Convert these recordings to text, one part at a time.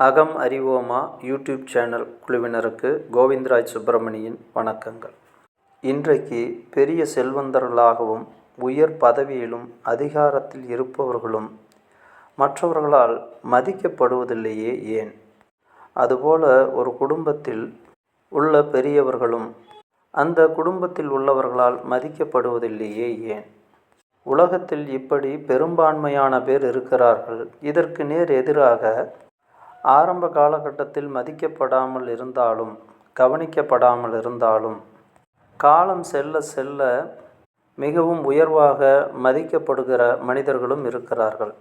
அகம் அறிவோமா YouTube channel குழுவினருக்கு கோவிந்தராஜ் சுப்பிரமணியின் வணக்கங்கள். இன்றைக்கு பெரிய செல்வந்தர்களாகவும் உயர் பதவியிலும் அதிகாரத்தில் இருப்பவர்களும் மற்றவர்களால் மதிக்கப்படுவதில்லையே ஏன்? அதுபோல ஒரு குடும்பத்தில் உள்ள பெரியவர்களும் அந்த குடும்பத்தில் உள்ளவர்களால் மதிக்கப்படுவதில்லையே ஏன்? உலகத்தில் இப்படி பெரும்பான்மையான பேர் இருக்கிறார்கள். இதற்கு நேர் எதிராக ஆரம்ப காலகட்டத்தில் மதிக்கப்படாமல் இருந்தாலும் கவனிக்கப்படாமல் இருந்தாலும் காலம் செல்ல செல்ல மிகவும் உயர்வாக மதிக்கப்படுகிற மனிதர்களும் இருக்கிறார்கள்.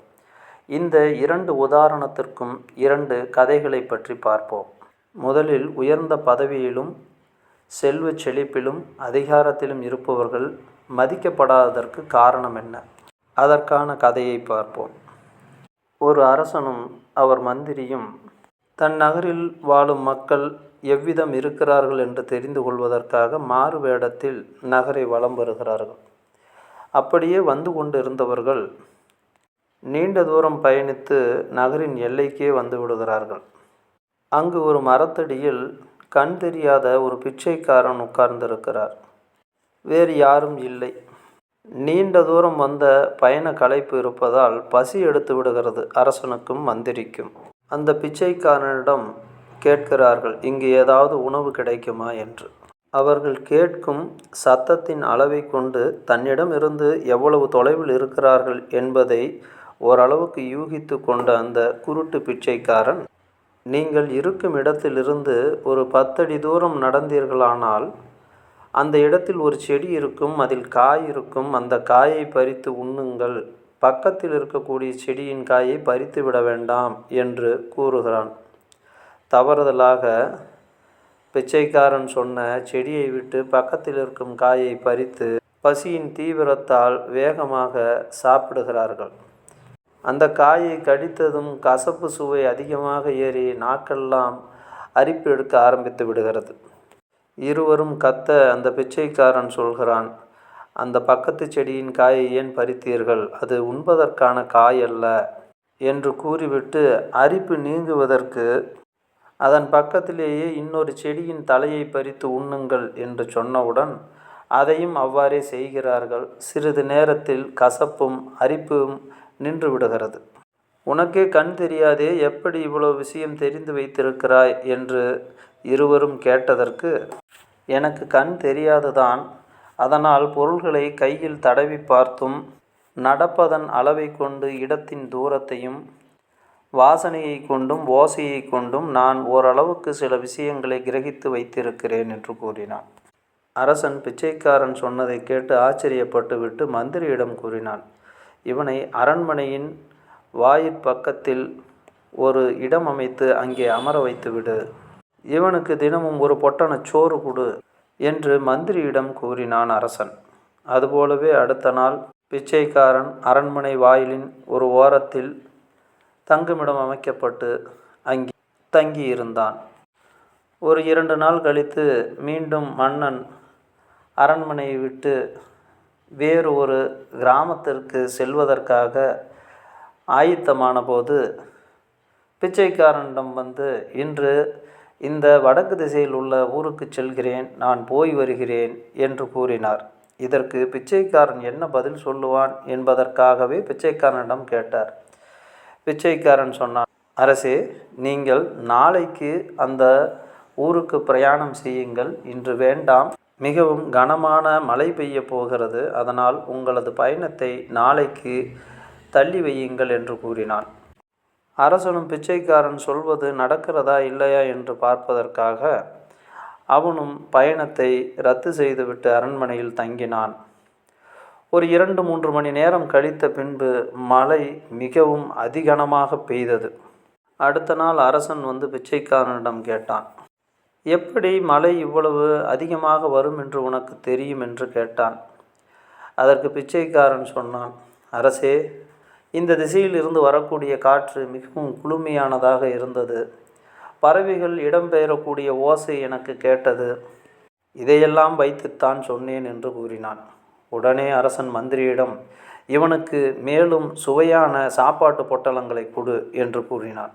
இந்த இரண்டு உதாரணத்திற்கும் இரண்டு கதைகளை பற்றி பார்ப்போம். முதலில் உயர்ந்த பதவியிலும் செல்வ செழிப்பிலும் அதிகாரத்திலும் இருப்பவர்கள் மதிக்கப்படாததற்கு காரணம் என்ன? அதற்கான கதையை பார்ப்போம். ஒரு அரசனும் அவர் மந்திரியும் தன் நகரில் வாழும் மக்கள் எவ்விதம் இருக்கிறார்கள் என்று தெரிந்து கொள்வதற்காக மாறு வேடத்தில் நகரை வலம் வருகிறார்கள். அப்படியே வந்து கொண்டிருந்தவர்கள் நீண்ட தூரம் பயணித்து நகரின் எல்லைக்கே வந்து விடுகிறார்கள். அங்கு ஒரு மரத்தடியில் கண் தெரியாத ஒரு பிச்சைக்காரன் உட்கார்ந்திருக்கிறார். வேறு யாரும் இல்லை. நீண்ட தூரம் வந்த பயண களைப்பு இருப்பதால் பசி எடுத்து விடுகிறது. அரசனுக்கும் மந்திரிக்கும். அந்த பிச்சைக்காரனிடம் கேட்கிறார்கள் இங்கு ஏதாவது உணவு கிடைக்குமா? என்று. அவர்கள் கேட்கும் சத்தத்தின் அளவை கொண்டு தன்னிடம் இருந்து எவ்வளவு தொலைவில் இருக்கிறார்கள்? என்பதை ஓரளவுக்கு யூகித்து கொண்ட அந்த குருட்டு பிச்சைக்காரன் நீங்கள் இருக்கும் இடத்திலிருந்து ஒரு பத்தடி தூரம் நடந்தீர்களானால் அந்த இடத்தில் ஒரு செடி இருக்கும் அதில் காய் இருக்கும். அந்த காயை பறித்து உண்ணுங்கள். பக்கத்தில் இருக்கக்கூடிய செடியின் காயை பறித்து விட வேண்டாம் என்று கூறுகிறான். தவறுதலாக பிச்சைக்காரன் சொன்ன செடியை விட்டு பக்கத்தில் இருக்கும் காயை பறித்து பசியின் தீவிரத்தால் வேகமாக சாப்பிடுகிறார்கள். அந்த காயை கடித்ததும் கசப்பு சுவை அதிகமாக ஏறி நாக்கெல்லாம் அரிப்பு எடுக்க ஆரம்பித்து விடுகிறது. இருவரும் கத்த அந்த பிச்சைக்காரன் சொல்கிறான் அந்த பக்கத்து செடியின் காயை ஏன் பறித்தீர்கள்? அது உண்பதற்கான காய் அல்ல என்று கூறிவிட்டு அரிப்பு நீங்குவதற்கு அதன் பக்கத்திலேயே இன்னொரு செடியின் தலையை பறித்து உண்ணுங்கள் என்று சொன்னவுடன் அதையும் அவ்வாறே செய்கிறார்கள். சிறிது நேரத்தில் கசப்பும் அரிப்பும் நின்று விடுகிறது. உனக்கே கண் தெரியாதே எப்படி இவ்வளோ விஷயம் தெரிந்து வைத்திருக்கிறாய்? என்று இருவரும் கேட்டதற்கு எனக்கு கண் தெரியாதுதான். அதனால் பொருள்களை கையில் தடவி பார்த்தும் நடப்பதன் அளவை கொண்டு இடத்தின் தூரத்தையும் வாசனையை கொண்டும் ஓசையை கொண்டும் நான் ஓரளவுக்கு சில விஷயங்களை கிரகித்து வைத்திருக்கிறேன் என்று கூறினான். அரசன் பிச்சைக்காரன் சொன்னதை கேட்டு ஆச்சரியப்பட்டு விட்டு மந்திரியிடம் கூறினான் இவனை அரண்மனையின் வாயிற்பக்கத்தில் ஒரு இடம் அமைத்து அங்கே அமர வைத்துவிடு. இவனுக்கு தினமும் ஒரு பொட்டன சோறு கொடு என்று மந்திரியிடம் கூறினான் அரசன். அதுபோலவே அடுத்த நாள் பிச்சைக்காரன் அரண்மனை வாயிலின் ஒரு ஓரத்தில் தங்குமிடம் அமைக்கப்பட்டு அங்கி தங்கியிருந்தான். ஒரு இரண்டு நாள் கழித்து மீண்டும் மன்னன் அரண்மனையை விட்டு வேறு ஒரு கிராமத்திற்கு செல்வதற்காக ஆயத்தமான போது பிச்சைக்காரனிடம் வந்து இன்று இந்த வடக்கு திசையில் உள்ள ஊருக்கு செல்கிறேன் நான் போய் வருகிறேன் என்று கூறினார். இதற்கு பிச்சைக்காரன் என்ன பதில் சொல்லுவான் என்பதற்காகவே பிச்சைக்காரனிடம் கேட்டார். பிச்சைக்காரன் சொன்னான் அரசே நீங்கள் நாளைக்கு அந்த ஊருக்கு பிரயாணம் செய்யுங்கள். இன்று வேண்டாம். மிகவும் கனமான மழை பெய்ய போகிறது. அதனால் உங்களது பயணத்தை நாளைக்கு தள்ளி வையுங்கள் என்று கூறினான். அரசனும் பிச்சைக்காரன் சொல்வது நடக்கிறதா இல்லையா என்று பார்ப்பதற்காக அவனும் பயணத்தை ரத்து செய்துவிட்டு அரண்மனையில் தங்கினான். ஒரு இரண்டு மூன்று மணி நேரம் கழித்த பின்பு மழை மிகவும் அதிகனமாக பெய்தது. அடுத்த நாள் அரசன் வந்து பிச்சைக்காரனிடம் கேட்டான் எப்படி மழை இவ்வளவு அதிகமாக வரும் என்று உனக்கு தெரியும்? என்று கேட்டான். அதற்கு பிச்சைக்காரன் சொன்னான் அரசே இந்த திசையில் இருந்து வரக்கூடிய காற்று மிகவும் குளுமையானதாக இருந்தது. பறவைகள் இடம்பெயரக்கூடிய ஓசை எனக்கு கேட்டது. இதையெல்லாம் வைத்துத்தான் சொன்னேன் என்று கூறினான். உடனே அரசன் மந்திரியிடம் இவனுக்கு மேலும் சுவையான சாப்பாட்டு பொட்டலங்களை கொடு என்று கூறினான்.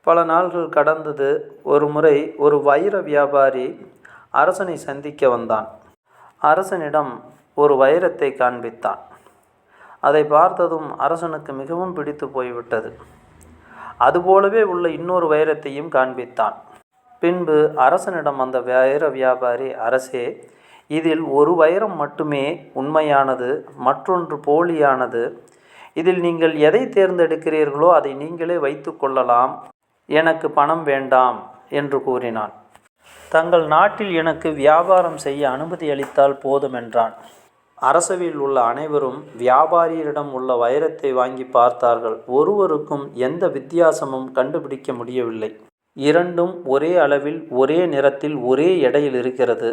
பல நாள்கள் கடந்தது. ஒரு முறை ஒரு வைர வியாபாரி அரசனை சந்திக்க வந்தான். அரசனிடம் ஒரு வைரத்தை காண்பித்தான். அதை பார்த்ததும் அரசனுக்கு மிகவும் பிடித்து போய்விட்டது. அதுபோலவே உள்ள இன்னொரு வைரத்தையும் காண்பித்தான். பின்பு அரசனிடம் அந்த வைர வியாபாரி அரசே இதில் ஒரு வைரம் மட்டுமே உண்மையானது மற்றொன்று போலியானது. இதில் நீங்கள் எதை தேர்ந்தெடுக்கிறீர்களோ அதை நீங்களே வைத்து கொள்ளலாம். எனக்கு பணம் வேண்டாம் என்று கூறினான். தங்கள் நாட்டில் எனக்கு வியாபாரம் செய்ய அனுமதி அளித்தால் போதும் என்றான். அரசவையில் உள்ள அனைவரும் வியாபாரியரிடம் உள்ள வைரத்தை வாங்கி பார்த்தார்கள். ஒருவருக்கும் எந்த வித்தியாசமும் கண்டுபிடிக்க முடியவில்லை. இரண்டும் ஒரே அளவில் ஒரே நிறத்தில் ஒரே எடையில் இருக்கிறது.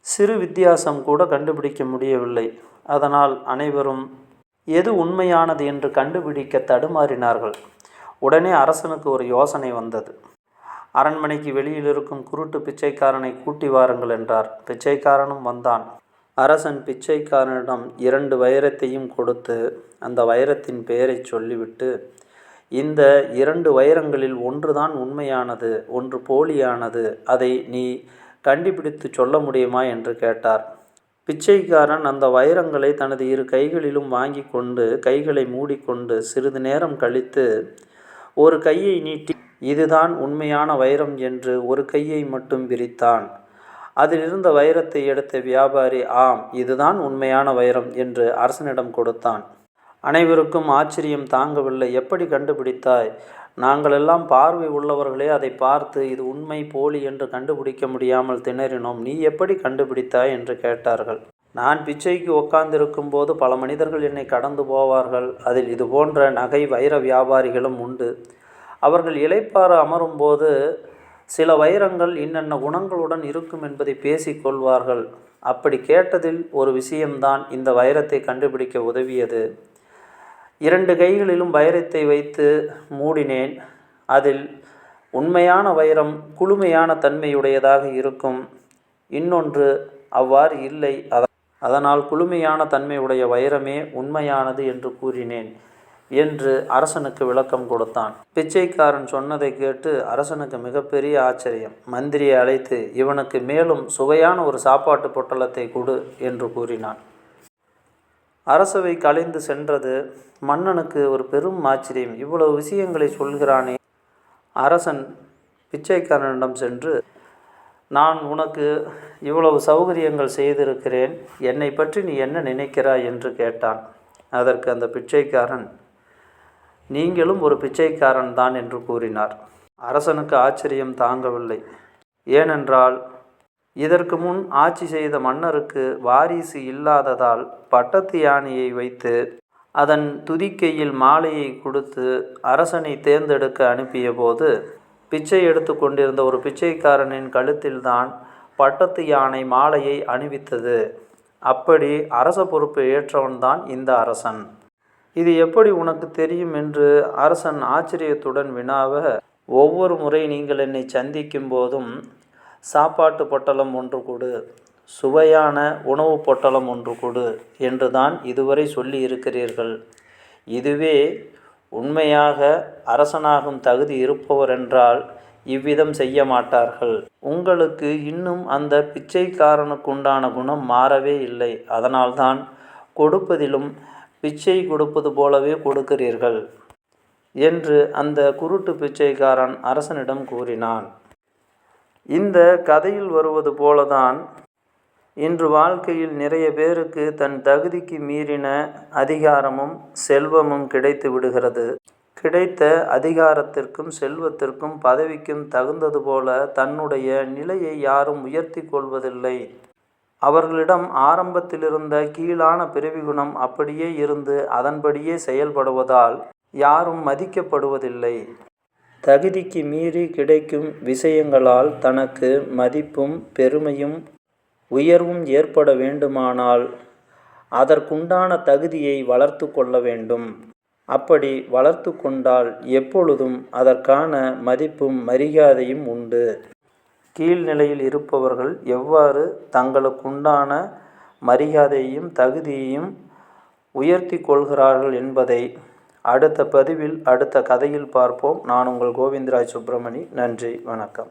சிறு வித்தியாசம் கூட கண்டுபிடிக்க முடியவில்லை. அதனால் அனைவரும் எது உண்மையானது என்று கண்டுபிடிக்க தடுமாறினார்கள். உடனே அரசனுக்கு ஒரு யோசனை வந்தது. அரண்மனைக்கு வெளியில் இருக்கும் குருட்டு பிச்சைக்காரனை கூட்டி வாருங்கள் என்றார். பிச்சைக்காரனும் வந்தான். அரசன் பிச்சைக்காரனிடம் இரண்டு வைரத்தையும் கொடுத்து அந்த வைரத்தின் பெயரை சொல்லிவிட்டு இந்த இரண்டு வைரங்களில் ஒன்றுதான் உண்மையானது ஒன்று போலியானது அதை நீ கண்டுபிடித்து சொல்ல முடியுமா? என்று கேட்டார். பிச்சைக்காரன் அந்த வைரங்களை தனது இரு கைகளிலும் வாங்கி கொண்டு கைகளை மூடிக்கொண்டு சிறிது நேரம் கழித்து ஒரு கையை நீட்டி இதுதான் உண்மையான வைரம் என்று ஒரு கையை மட்டும் விரித்தான். அதிலிருந்த வைரத்தை எடுத்த வியாபாரி ஆம் இதுதான் உண்மையான வைரம் என்று அரசனிடம் கொடுத்தான். அனைவருக்கும் ஆச்சரியம் தாங்கவில்லை. எப்படி கண்டுபிடித்தாய்? நாங்களெல்லாம் பார்வை உள்ளவர்களே அதை பார்த்து இது உண்மை போலி என்று கண்டுபிடிக்க முடியாமல் திணறினோம். நீ எப்படி கண்டுபிடித்தாய்? என்று கேட்டார்கள். நான் பிச்சைக்கு உட்கார்ந்திருக்கும் போது பல மனிதர்கள் என்னை கடந்து போவார்கள். அதில் இது போன்ற நகை வைர வியாபாரிகளும் உண்டு. அவர்கள் இலைப்பார அமரும்போது சில வைரங்கள் இன்னென்ன குணங்களுடன் இருக்கும் என்பதை பேசிக்கொள்வார்கள். அப்படி கேட்டதில் ஒரு விஷயம்தான் இந்த வைரத்தை கண்டுபிடிக்க உதவியது. இரண்டு கைகளிலும் வைரத்தை வைத்து மூடினேன். அதில் உண்மையான வைரம் குளுமையான தன்மையுடையதாக இருக்கும். இன்னொன்று அவ்வாறு இல்லை. அதனால் குளுமையான தன்மையுடைய வைரமே உண்மையானது என்று கூறினேன். என்று அரசனுக்கு விளக்கம் கொடுத்தான். பிச்சைக்காரன் சொன்னதை கேட்டு அரசனுக்கு மிகப்பெரிய ஆச்சரியம். மந்திரியை அழைத்து இவனுக்கு மேலும் சுவையான ஒரு சாப்பாட்டு பொட்டலத்தை கொடு என்று கூறினான். அரசவை கலைந்து சென்றது. மன்னனுக்கு ஒரு பெரும் ஆச்சரியம். இவ்வளவு விஷயங்களை சொல்கிறானே. அரசன் பிச்சைக்காரனிடம் சென்று நான் உனக்கு இவ்வளவு சௌகரியங்கள் செய்திருக்கிறேன். என்னை பற்றி நீ என்ன நினைக்கிறாய்? என்று கேட்டான். அதற்கு அந்த பிச்சைக்காரன் நீங்களும் ஒரு பிச்சைக்காரன் தான் என்று கூறினார். அரசனுக்கு ஆச்சரியம் தாங்கவில்லை. ஏனென்றால் இதற்கு முன் ஆட்சி செய்த மன்னருக்கு வாரிசு இல்லாததால் பட்டத்து யானையை வைத்து அதன் துதிக்கையில் மாலையை கொடுத்து அரசனை தேர்ந்தெடுக்க அனுப்பிய போது பிச்சை எடுத்து கொண்டிருந்த ஒரு பிச்சைக்காரனின் கழுத்தில்தான் பட்டத்து யானை மாலையை அணிவித்தது. அப்படி அரச பொறுப்பு ஏற்றவன்தான் இந்த அரசன். இது எப்படி உனக்கு தெரியும் என்று அரசன் ஆச்சரியத்துடன் வினாவ ஒவ்வொரு முறை நீங்கள் என்னை சந்திக்கும் போதும் சாப்பாட்டு பொட்டலம் ஒன்று கொடு சுவையான உணவு பொட்டலம் ஒன்று கொடு என்று தான் இதுவரை சொல்லி இருக்கிறீர்கள். இதுவே உண்மையாக அரசனாகும் தகுதி இருப்பவர் என்றால் இவ்விதம் செய்ய மாட்டார்கள். உங்களுக்கு இன்னும் அந்த பிச்சைக்காரனுக்குண்டான குணம் மாறவே இல்லை. அதனால்தான் கொடுப்பதிலும் பிச்சை கொடுப்பது போலவே கொடுக்கிறீர்கள் என்று அந்த குருட்டு பிச்சைக்காரன் அரசனிடம் கூறினான். இந்த கதையில் வருவது போலதான் இன்று வாழ்க்கையில் நிறைய பேருக்கு தன் தகுதிக்கு மீறின அதிகாரமும் செல்வமும் கிடைத்து விடுகிறது. கிடைத்த அதிகாரத்திற்கும் செல்வத்திற்கும் பதவிக்கும் தகுந்தது போல தன்னுடைய நிலையை யாரும் உயர்த்தி கொள்வதில்லை. அவர்களிடம் ஆரம்பத்திலிருந்த கீழான பிறவிகுணம் அப்படியே இருந்து அதன்படியே செயல்படுவதால் யாரும் மதிக்கப்படுவதில்லை. தகுதிக்கு மீறி கிடைக்கும் விஷயங்களால் தனக்கு மதிப்பும் பெருமையும் உயர்வும் ஏற்பட வேண்டுமானால் அதற்குண்டான தகுதியை வளர்த்து கொள்ள வேண்டும். அப்படி வளர்த்து கொண்டால் எப்பொழுதும் அதற்கான மதிப்பும் மரியாதையும் உண்டு. கீழ்நிலையில் இருப்பவர்கள் எவ்வாறு தங்களுக்குண்டான மரியாதையையும் தகுதியையும் உயர்த்தி கொள்கிறார்கள் என்பதை அடுத்த பதிவில் அடுத்த கதையில் பார்ப்போம். நான் உங்கள் கோவிந்தராஜ் சுப்பிரமணி. நன்றி. வணக்கம்.